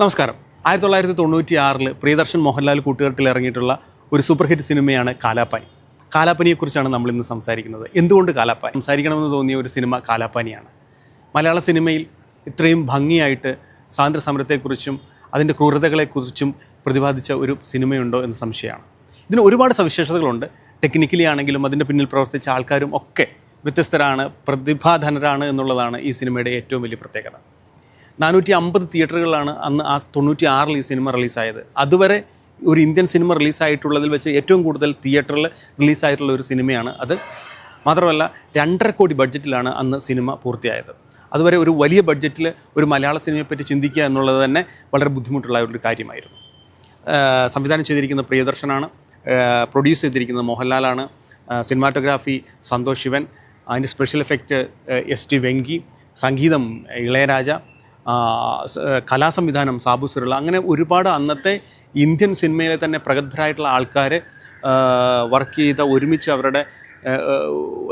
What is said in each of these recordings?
നമസ്കാരം. ആയിരത്തി തൊള്ളായിരത്തി തൊണ്ണൂറ്റി ആറിൽ പ്രിയദർശൻ മോഹൻലാൽ കൂട്ടുകെട്ടിൽ ഇറങ്ങിയിട്ടുള്ള ഒരു സൂപ്പർ ഹിറ്റ് സിനിമയാണ് കാലാപ്പാനി. കാലാപ്പനിയെക്കുറിച്ചാണ് നമ്മൾ ഇന്ന് സംസാരിക്കുന്നത്. എന്തുകൊണ്ട് കാലാപ്പാനി? സംസാരിക്കണമെന്ന് തോന്നിയ ഒരു സിനിമ കാലാപ്പാനിയാണ്. മലയാള സിനിമയിൽ ഇത്രയും ഭംഗിയായിട്ട് സ്വാതന്ത്ര്യ സമരത്തെക്കുറിച്ചും അതിന്റെ ക്രൂരതകളെക്കുറിച്ചും പ്രതിപാദിച്ച ഒരു സിനിമയുണ്ടോ എന്ന സംശയമാണ്. ഇതിന് ഒരുപാട് സവിശേഷതകളുണ്ട്. ടെക്നിക്കലി ആണെങ്കിലും അതിന്റെ പിന്നിൽ പ്രവർത്തിച്ച ആൾക്കാരും ഒക്കെ വ്യത്യസ്തരാണ് പ്രതിഭാധനരാണ് എന്നുള്ളതാണ് ഈ സിനിമയുടെ ഏറ്റവും വലിയ പ്രത്യേകത. നാനൂറ്റി അമ്പത് തിയേറ്ററുകളിലാണ് അന്ന് ആ തൊണ്ണൂറ്റി ആറിൽ ഈ സിനിമ റിലീസായത്. അതുവരെ ഒരു ഇന്ത്യൻ സിനിമ റിലീസായിട്ടുള്ളതിൽ വെച്ച് ഏറ്റവും കൂടുതൽ തിയേറ്ററിൽ റിലീസായിട്ടുള്ള ഒരു സിനിമയാണ് അത്. മാത്രമല്ല രണ്ടര കോടി ബഡ്ജറ്റിലാണ് അന്ന് സിനിമ പൂർത്തിയായത്. അതുവരെ ഒരു വലിയ ബഡ്ജറ്റിൽ ഒരു മലയാള സിനിമയെപ്പറ്റി ചിന്തിക്കുക എന്നുള്ളത് തന്നെ വളരെ ബുദ്ധിമുട്ടുള്ള ഒരു കാര്യമായിരുന്നു. സംവിധാനം ചെയ്തിരിക്കുന്ന പ്രിയദർശനാണ് പ്രൊഡ്യൂസ് ചെയ്തിരിക്കുന്നത് മോഹൻലാലാണ് സിനിമാറ്റോഗ്രാഫി സന്തോഷ് ശിവൻ അതിന്റെ special effect S T Venky സംഗീതം ഇളയരാജ കലാസംവിധാനം സാബു സിറുള അങ്ങനെ ഒരുപാട് അന്നത്തെ ഇന്ത്യൻ സിനിമയിലെ തന്നെ പ്രഗത്ഭരായിട്ടുള്ള ആൾക്കാർ വർക്ക് ചെയ്ത ഒരുമിച്ച് അവരുടെ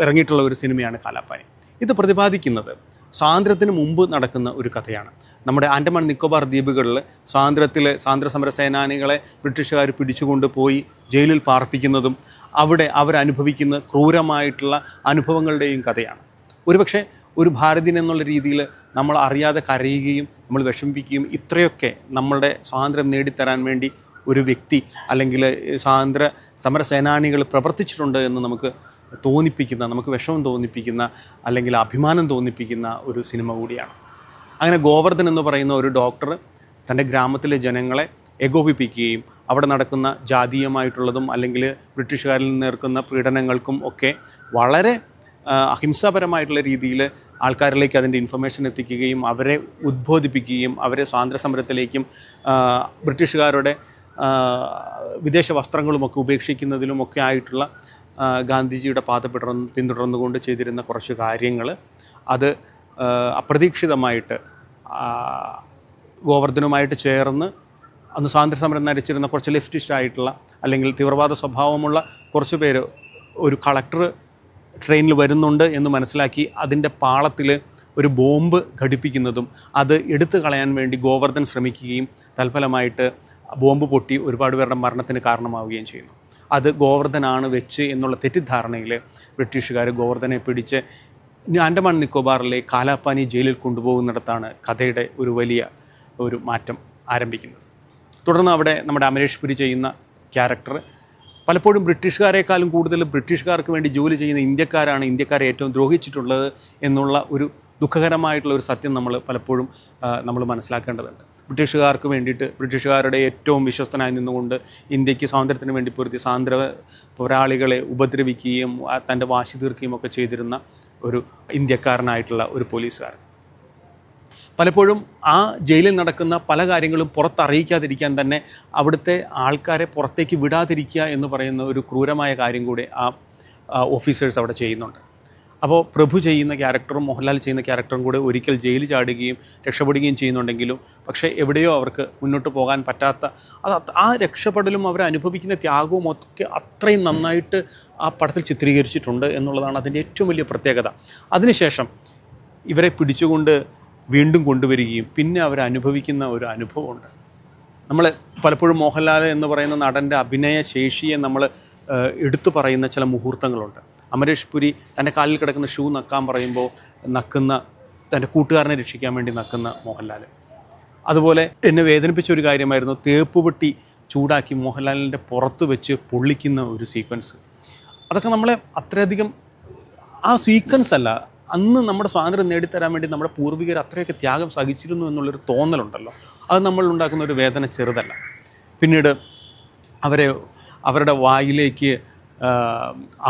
ഇറങ്ങിയിട്ടുള്ള ഒരു സിനിമയാണ് കാലാപ്പാനി. ഇത് പ്രതിപാദിക്കുന്നത് സ്വാതന്ത്ര്യത്തിന് മുമ്പ് നടക്കുന്ന ഒരു കഥയാണ്. നമ്മുടെ ആൻഡമാൻ നിക്കോബാർ ദ്വീപുകളിൽ സ്വാതന്ത്ര്യത്തിലെ സ്വാതന്ത്ര്യ സമര സേനാനികളെ ബ്രിട്ടീഷുകാർ പിടിച്ചുകൊണ്ട് പോയി ജയിലിൽ പാർപ്പിക്കുന്നതും അവിടെ അവരനുഭവിക്കുന്ന ക്രൂരമായിട്ടുള്ള അനുഭവങ്ങളുടെയും കഥയാണ്. ഒരുപക്ഷെ ഒരു ഭാരതീയൻ എന്നുള്ള രീതിയിൽ നമ്മൾ അറിയാതെ കരയുകയും നമ്മൾ വിഷമിപ്പിക്കുകയും ഇത്രയൊക്കെ നമ്മളുടെ സ്വാതന്ത്ര്യം നേടിത്തരാൻ വേണ്ടി ഒരു വ്യക്തി അല്ലെങ്കിൽ സ്വാതന്ത്ര്യ സമര സേനാനികൾ പ്രവർത്തിച്ചിട്ടുണ്ട് എന്ന് നമുക്ക് തോന്നിപ്പിക്കുന്ന നമുക്ക് വിഷമം തോന്നിപ്പിക്കുന്ന അല്ലെങ്കിൽ അഭിമാനം തോന്നിപ്പിക്കുന്ന ഒരു സിനിമ കൂടിയാണ്. അങ്ങനെ ഗോവർദ്ധൻ എന്ന് പറയുന്ന ഒരു ഡോക്ടർ തന്റെ ഗ്രാമത്തിലെ ജനങ്ങളെ ഏകോപിപ്പിക്കുകയും അവിടെ നടക്കുന്ന ജാതീയമായിട്ടുള്ളതും അല്ലെങ്കിൽ ബ്രിട്ടീഷുകാരിൽ നിന്ന് നേർക്കുന്ന പീഡനങ്ങൾക്കും ഒക്കെ വളരെ അഹിംസാപരമായിട്ടുള്ള രീതിയിൽ ആൾക്കാരിലേക്ക് അതിന്റെ ഇൻഫർമേഷൻ എത്തിക്കുകയും അവരെ ഉദ്ബോധിപ്പിക്കുകയും അവരെ സ്വാതന്ത്ര്യ സമരത്തിലേക്കും ബ്രിട്ടീഷുകാരുടെ വിദേശ വസ്ത്രങ്ങളുമൊക്കെ ഉപേക്ഷിക്കുന്നതിലുമൊക്കെ ആയിട്ടുള്ള ഗാന്ധിജിയുടെ പാത പിടർന്ന് പിന്തുടർന്നുകൊണ്ട് ചെയ്തിരുന്ന കുറച്ച് കാര്യങ്ങൾ. അത് അപ്രതീക്ഷിതമായിട്ട് ഗോവർദ്ധനുമായിട്ട് ചേർന്ന് അന്ന് സ്വാതന്ത്ര്യ സമരം നടിച്ചിരുന്ന കുറച്ച് ലെഫ്റ്റിസ്റ്റ് ആയിട്ടുള്ള അല്ലെങ്കിൽ തീവ്രവാദ സ്വഭാവമുള്ള കുറച്ച് പേര് ഒരു കളക്ടർ ട്രെയിനിൽ വരുന്നുണ്ട് എന്ന് മനസ്സിലാക്കി അതിന്റെ പാളത്തിൽ ഒരു ബോംബ് ഘടിപ്പിക്കുന്നതും അത് എടുത്തു കളയാൻ വേണ്ടി ഗോവർദ്ധൻ ശ്രമിക്കുകയും തൽഫലമായിട്ട് ബോംബ് പൊട്ടി ഒരുപാട് പേരുടെ മരണത്തിന് കാരണമാവുകയും ചെയ്യുന്നു. അത് ഗോവർദ്ധനാണ് വെച്ച് എന്നുള്ള തെറ്റിദ്ധാരണയിൽ ബ്രിട്ടീഷുകാർ ഗോവർദ്ധനെ പിടിച്ച് ആൻഡമാൻ നിക്കോബാറിലെ കാലാപ്പാനി ജയിലിൽ കൊണ്ടുപോകുന്നിടത്താണ് കഥയുടെ ഒരു വലിയ ഒരു മാറ്റം ആരംഭിക്കുന്നത്. തുടർന്ന് അവിടെ നമ്മുടെ അമരേഷ് പുരി ചെയ്യുന്ന ക്യാരക്ടർ പലപ്പോഴും ബ്രിട്ടീഷുകാരെക്കാളും കൂടുതൽ ബ്രിട്ടീഷുകാർക്ക് വേണ്ടി ജോലി ചെയ്യുന്ന ഇന്ത്യക്കാരാണ് ഇന്ത്യക്കാരെ ഏറ്റവും ദ്രോഹിച്ചിട്ടുള്ളത് എന്നുള്ള ഒരു ദുഃഖകരമായിട്ടുള്ള ഒരു സത്യം നമ്മൾ പലപ്പോഴും നമ്മൾ മനസ്സിലാക്കേണ്ടതുണ്ട്. ബ്രിട്ടീഷുകാർക്ക് വേണ്ടിയിട്ട് ബ്രിട്ടീഷുകാരുടെ ഏറ്റവും വിശ്വസ്തനായി നിന്നുകൊണ്ട് ഇന്ത്യയ്ക്ക് സ്വാതന്ത്ര്യത്തിന് വേണ്ടി പൊരുത്തി സ്വാതന്ത്ര്യ പോരാളികളെ ഉപദ്രവിക്കുകയും തന്റെ വാശി തീർക്കുകയും ഒക്കെ ചെയ്തിരുന്ന ഒരു ഇന്ത്യക്കാരനായിട്ടുള്ള ഒരു പോലീസുകാരൻ. പലപ്പോഴും ആ ജയിലിൽ നടക്കുന്ന പല കാര്യങ്ങളും പുറത്തറിയിക്കാതിരിക്കാൻ തന്നെ അവിടുത്തെ ആൾക്കാരെ പുറത്തേക്ക് വിടാതിരിക്കുക എന്ന് പറയുന്ന ഒരു ക്രൂരമായ കാര്യം കൂടി ആ ഓഫീസേഴ്സ് അവിടെ ചെയ്യുന്നുണ്ട്. അപ്പോൾ പ്രഭു ചെയ്യുന്ന ക്യാരക്ടറും മോഹൻലാൽ ചെയ്യുന്ന ക്യാരക്ടറും കൂടെ ഒരിക്കൽ ജയിലിൽ ചാടുകയും രക്ഷപ്പെടുകയും ചെയ്യുന്നുണ്ടെങ്കിലും പക്ഷേ എവിടെയോ അവർക്ക് മുന്നോട്ട് പോകാൻ പറ്റാത്ത അത് ആ രക്ഷപ്പെടലും അവർ അനുഭവിക്കുന്ന ത്യാഗവും ഒക്കെ അത്രയും നന്നായിട്ട് ആ പടത്തിൽ ചിത്രീകരിച്ചിട്ടുണ്ട് എന്നുള്ളതാണ് അതിന്റെ ഏറ്റവും വലിയ പ്രത്യേകത. അതിനുശേഷം ഇവരെ പിടിച്ചുകൊണ്ട് വീണ്ടും കൊണ്ടുവരികയും പിന്നെ അവർ അനുഭവിക്കുന്ന ഒരു അനുഭവമുണ്ട്. നമ്മൾ പലപ്പോഴും മോഹൻലാൽ എന്ന് പറയുന്ന നടന്റെ അഭിനയ ശേഷിയെ നമ്മൾ എടുത്തു പറയുന്ന ചില മുഹൂർത്തങ്ങളുണ്ട്. അമരേഷ് പുരി തന്റെ കാലിൽ കിടക്കുന്ന ഷൂ നക്കാൻ പറയുമ്പോൾ നക്കുന്ന തന്റെ കൂട്ടുകാരനെ രക്ഷിക്കാൻ വേണ്ടി നക്കുന്ന മോഹൻലാൽ. അതുപോലെ എന്നെ വേദനിപ്പിച്ച ഒരു കാര്യമായിരുന്നു തേപ്പുപെട്ടി ചൂടാക്കി മോഹൻലാലിന്റെ പുറത്ത് വെച്ച് പൊള്ളിക്കുന്ന ഒരു സീക്വൻസ്. അതൊക്കെ നമ്മളെ അത്രയധികം ആ സീക്വൻസ് അല്ല അന്ന് നമ്മുടെ സ്വാതന്ത്ര്യം നേടിത്തരാൻ വേണ്ടി നമ്മുടെ പൂർവികർ അത്രയൊക്കെ ത്യാഗം സഹിച്ചിരുന്നു എന്നുള്ളൊരു തോന്നലുണ്ടല്ലോ. അത് നമ്മൾ ഉണ്ടാക്കുന്ന ഒരു വേദന ചെറുതല്ല. പിന്നീട് അവരെ അവരുടെ വായിലേക്ക്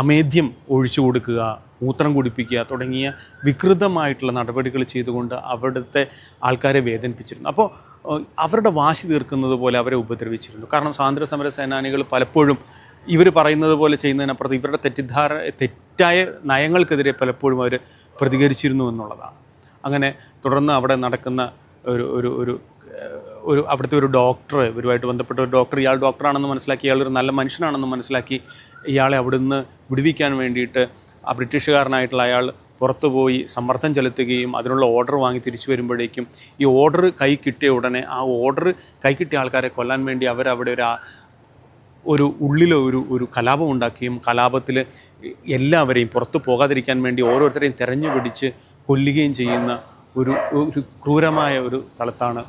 അമേദ്യം ഒഴിച്ചു കൊടുക്കുക മൂത്രം കുടിപ്പിക്കുക തുടങ്ങിയ വികൃതമായിട്ടുള്ള നടപടികൾ ചെയ്തുകൊണ്ട് അവിടുത്തെ ആൾക്കാരെ വേദനിപ്പിച്ചിരുന്നു. അപ്പോൾ അവരുടെ വാശി തീർക്കുന്നത് പോലെ അവരെ ഉപദ്രവിച്ചിരുന്നു. കാരണം സ്വാതന്ത്ര്യ സമര സേനാനികൾ പലപ്പോഴും ഇവർ പറയുന്നത് പോലെ ചെയ്യുന്നതിനപ്പുറത്ത് ഇവരുടെ തെറ്റിദ്ധാര തെറ്റായ നയങ്ങൾക്കെതിരെ പലപ്പോഴും അവർ പ്രതികരിച്ചിരുന്നു എന്നുള്ളതാണ്. അങ്ങനെ തുടർന്ന് അവിടെ നടക്കുന്ന ഒരു ഒരു ഒരു ഒരു അവിടുത്തെ ഒരു ഡോക്ടർ ഇവരുമായിട്ട് ബന്ധപ്പെട്ട ഒരു ഡോക്ടർ ഇയാൾ ഡോക്ടറാണെന്ന് മനസ്സിലാക്കി ഇയാൾ ഒരു നല്ല മനുഷ്യനാണെന്ന് മനസ്സിലാക്കി ഇയാളെ അവിടുന്ന് വിടുവിക്കാൻ വേണ്ടിയിട്ട് ആ ബ്രിട്ടീഷുകാരനായിട്ടുള്ള അയാൾ പുറത്തു പോയി സമ്മർദ്ദം ചെലുത്തുകയും അതിനുള്ള ഓർഡർ വാങ്ങി തിരിച്ചു വരുമ്പോഴേക്കും ഈ ഓർഡർ കൈ കിട്ടിയ ഉടനെ ആ ഓർഡർ കൈ കിട്ടിയ ആൾക്കാരെ കൊല്ലാൻ വേണ്ടി അവരവിടെ ഒരു ഒരു ഉള്ളിൽ ഒരു ഒരു കലാപം ഉണ്ടാക്കുകയും കലാപത്തിൽ എല്ലാവരെയും പുറത്തു പോകാതിരിക്കാൻ വേണ്ടി ഓരോരുത്തരെയും തിരഞ്ഞു പിടിച്ച് കൊല്ലുകയും ചെയ്യുന്ന ഒരു ഒരു ക്രൂരമായ ഒരു സ്ഥലത്താണ്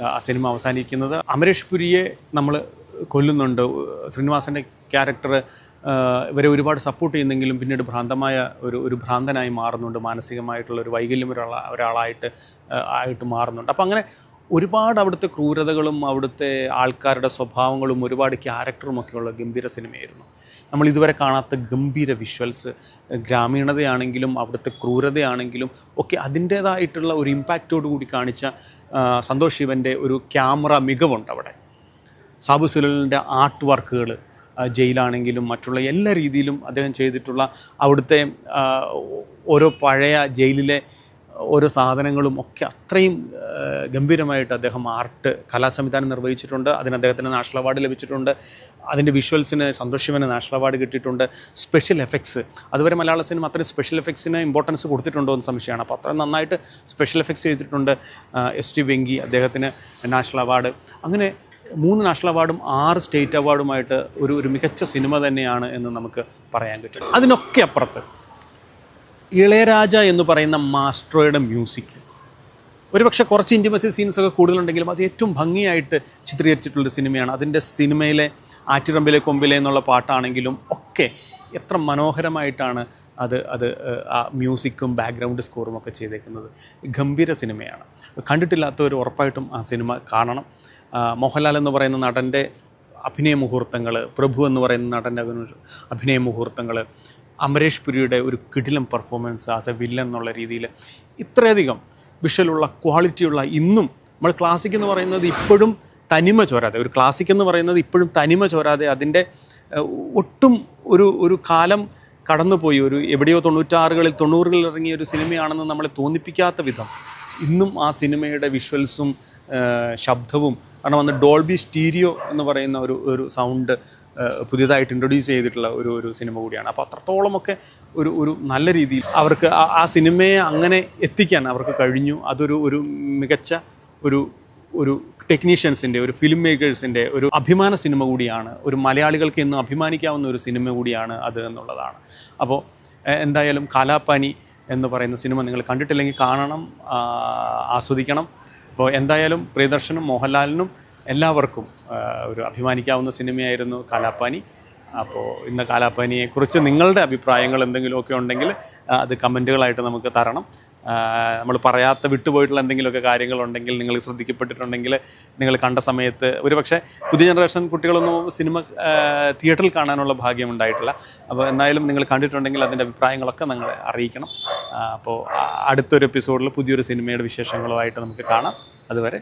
ആ സിനിമ അവസാനിക്കുന്നത്. അമരേഷ് പുരിയെ നമ്മൾ കൊല്ലുന്നുണ്ട്. ശ്രീനിവാസന്റെ ക്യാരക്ടർ ഇവരെ ഒരുപാട് സപ്പോർട്ട് ചെയ്യുന്നെങ്കിലും പിന്നീട് ഭ്രാന്തമായ ഒരു ഒരു ഭ്രാന്തനായി മാറുന്നുണ്ട്. മാനസികമായിട്ടുള്ള ഒരു വൈകല്യം ഒരാള ഒരാളായിട്ട് ആയിട്ട് മാറുന്നുണ്ട്. അപ്പോൾ അങ്ങനെ ഒരുപാട് അവിടുത്തെ ക്രൂരതകളും അവിടുത്തെ ആൾക്കാരുടെ സ്വഭാവങ്ങളും ഒരുപാട് ക്യാരക്ടറും ഒക്കെയുള്ള ഗംഭീര സിനിമയായിരുന്നു. നമ്മൾ ഇതുവരെ കാണാത്ത ഗംഭീര വിഷ്വൽസ് ഗ്രാമീണതയാണെങ്കിലും അവിടുത്തെ ക്രൂരതയാണെങ്കിലും ഒക്കെ അതിന്റേതായിട്ടുള്ള ഒരു ഇമ്പാക്റ്റോട് കൂടി കാണിച്ച സന്തോഷ് ശിവന്റെ ഒരു ക്യാമറ മികവുണ്ട് അവിടെ. സാബു സുലലിന്റെ ആർട്ട് വർക്കുകൾ ജയിലാണെങ്കിലും മറ്റുള്ള എല്ലാ രീതിയിലും അദ്ദേഹം ചെയ്തിട്ടുള്ള അവിടുത്തെ ഓരോ പഴയ ജയിലിലെ ഓരോ സാധനങ്ങളും ഒക്കെ അത്രയും ഗംഭീരമായിട്ട് അദ്ദേഹം ആർട്ട് കലാസംവിധാനം നിർവഹിച്ചിട്ടുണ്ട്. അതിന് അദ്ദേഹത്തിന് നാഷണൽ അവാർഡ് ലഭിച്ചിട്ടുണ്ട്. അതിന്റെ വിഷ്വൽസിന് സന്തോഷിവന് നാഷണൽ അവാർഡ് കിട്ടിയിട്ടുണ്ട്. Special effects. അതുവരെ മലയാള സിനിമ അത്രയും സ്പെഷ്യൽ എഫക്ട്സിന് ഇമ്പോർട്ടൻസ് കൊടുത്തിട്ടുണ്ടോ എന്ന് സംശയമാണ്. അപ്പോൾ അത്ര നന്നായിട്ട് സ്പെഷ്യൽ എഫക്ട്സ് ചെയ്തിട്ടുണ്ട് എസ് ടി വെങ്കി അദ്ദേഹത്തിന് നാഷണൽ അവാർഡ്. അങ്ങനെ മൂന്ന് നാഷണൽ അവാർഡും ആറ് സ്റ്റേറ്റ് അവാർഡുമായിട്ട് ഒരു ഒരു മികച്ച സിനിമ തന്നെയാണ് എന്ന് നമുക്ക് പറയാൻ പറ്റും. അതിനൊക്കെ അപ്പുറത്ത് ഇളയരാജ എന്ന് പറയുന്ന മാസ്ട്രോയുടെ മ്യൂസിക് ഒരുപക്ഷെ കുറച്ച് ഇന്റിമസി സീൻസൊക്കെ കൂടുതലുണ്ടെങ്കിലും അത് ഏറ്റവും ഭംഗിയായിട്ട് ചിത്രീകരിച്ചിട്ടുള്ളൊരു സിനിമയാണ് അതിന്റെ സിനിമയിലെ ആറ്റിറമ്പിലെ കൊമ്പിലെ എന്നുള്ള പാട്ടാണെങ്കിലും ഒക്കെ എത്ര മനോഹരമായിട്ടാണ് അത് അത് ആ മ്യൂസിക്കും ബാക്ക്ഗ്രൗണ്ട് സ്കോറും ഒക്കെ ചെയ്തേക്കുന്നത്. ഗംഭീര സിനിമയാണ് കണ്ടിട്ടില്ലാത്തവർ ഉറപ്പായിട്ടും ആ സിനിമ കാണണം. മോഹൻലാൽ എന്ന് പറയുന്ന നടന്റെ അഭിനയ മുഹൂർത്തങ്ങൾ പ്രഭു എന്ന് പറയുന്ന നടന്റെ അഭിനയ മുഹൂർത്തങ്ങൾ അമരേഷ് പുരിയുടെ ഒരു കിടിലം പെർഫോമൻസ് ആസ് എ വില്ലൻ എന്നുള്ള രീതിയിൽ ഇത്രയധികം വിഷ്വലുള്ള ക്വാളിറ്റിയുള്ള ഇന്നും നമ്മൾ ക്ലാസിക് എന്ന് പറയുന്നത് ഇപ്പോഴും തനിമ ചോരാതെ ഒരു ക്ലാസിക് എന്ന് പറയുന്നത് ഇപ്പോഴും തനിമ ചോരാതെ അതിന്റെ ഒട്ടും ഒരു ഒരു കാലം കടന്നുപോയി. ഒരു എവിടെയോ തൊണ്ണൂറ്റാറുകളിൽ തൊണ്ണൂറുകളിൽ ഇറങ്ങിയ ഒരു സിനിമയാണെന്ന് നമ്മളെ തോന്നിപ്പിക്കാത്ത വിധം ഇന്നും ആ സിനിമയുടെ വിഷ്വൽസും ശബ്ദവും കാരണം വന്ന് ഡോൾബി സ്റ്റീരിയോ എന്ന് പറയുന്ന ഒരു ഒരു സൗണ്ട് പുതിയതായിട്ട് ഇൻട്രൊഡ്യൂസ് ചെയ്തിട്ടുള്ള ഒരു ഒരു സിനിമ കൂടിയാണ്. അപ്പോൾ അത്രത്തോളമൊക്കെ ഒരു ഒരു നല്ല രീതിയിൽ അവർക്ക് ആ- സിനിമയെ അങ്ങനെ എത്തിക്കാൻ അവർക്ക് കഴിഞ്ഞു. അതൊരു ഒരു മികച്ച ഒരു ഒരു ടെക്നീഷ്യൻസിന്റെ ഒരു ഫിലിം മേക്കേഴ്സിന്റെ ഒരു അഭിമാന സിനിമ കൂടിയാണ്. ഒരു മലയാളികൾക്ക് ഇന്ന് അഭിമാനിക്കാവുന്ന ഒരു സിനിമ കൂടിയാണ് അത് എന്നുള്ളതാണ്. അപ്പോൾ എന്തായാലും കാലാപ്പാനി എന്ന് പറയുന്ന സിനിമ നിങ്ങൾ കണ്ടിട്ടില്ലെങ്കിൽ കാണണം ആസ്വദിക്കണം. അപ്പോൾ എന്തായാലും പ്രിയദർശനും മോഹൻലാലിനും എല്ലാവർക്കും ഒരു അഭിമാനിക്കാവുന്ന സിനിമയായിരുന്നു കാലാപ്പാനി. അപ്പോൾ ഇന്ന് കാലാപ്പാനിയെക്കുറിച്ച് നിങ്ങളുടെ അഭിപ്രായങ്ങൾ എന്തെങ്കിലുമൊക്കെ ഉണ്ടെങ്കിൽ അത് കമന്റുകളായിട്ട് നമുക്ക് തരണം. നമ്മൾ പറയാത്ത വിട്ടുപോയിട്ടുള്ള എന്തെങ്കിലുമൊക്കെ കാര്യങ്ങളുണ്ടെങ്കിൽ നിങ്ങൾ ശ്രദ്ധിക്കപ്പെട്ടിട്ടുണ്ടെങ്കിൽ നിങ്ങൾ കണ്ട സമയത്ത് ഒരുപക്ഷെ പുതിയ ജനറേഷൻ കുട്ടികളൊന്നും സിനിമ തിയേറ്ററിൽ കാണാനുള്ള ഭാഗ്യം ഉണ്ടായിട്ടില്ല. അപ്പോൾ എന്നായാലും നിങ്ങൾ കണ്ടിട്ടുണ്ടെങ്കിൽ അതിന്റെ അഭിപ്രായങ്ങളൊക്കെ നിങ്ങൾ അറിയിക്കണം. അപ്പോൾ അടുത്തൊരു എപ്പിസോഡിൽ പുതിയൊരു സിനിമയുടെ വിശേഷങ്ങളുമായിട്ട് നമുക്ക് കാണാം. അതുവരെ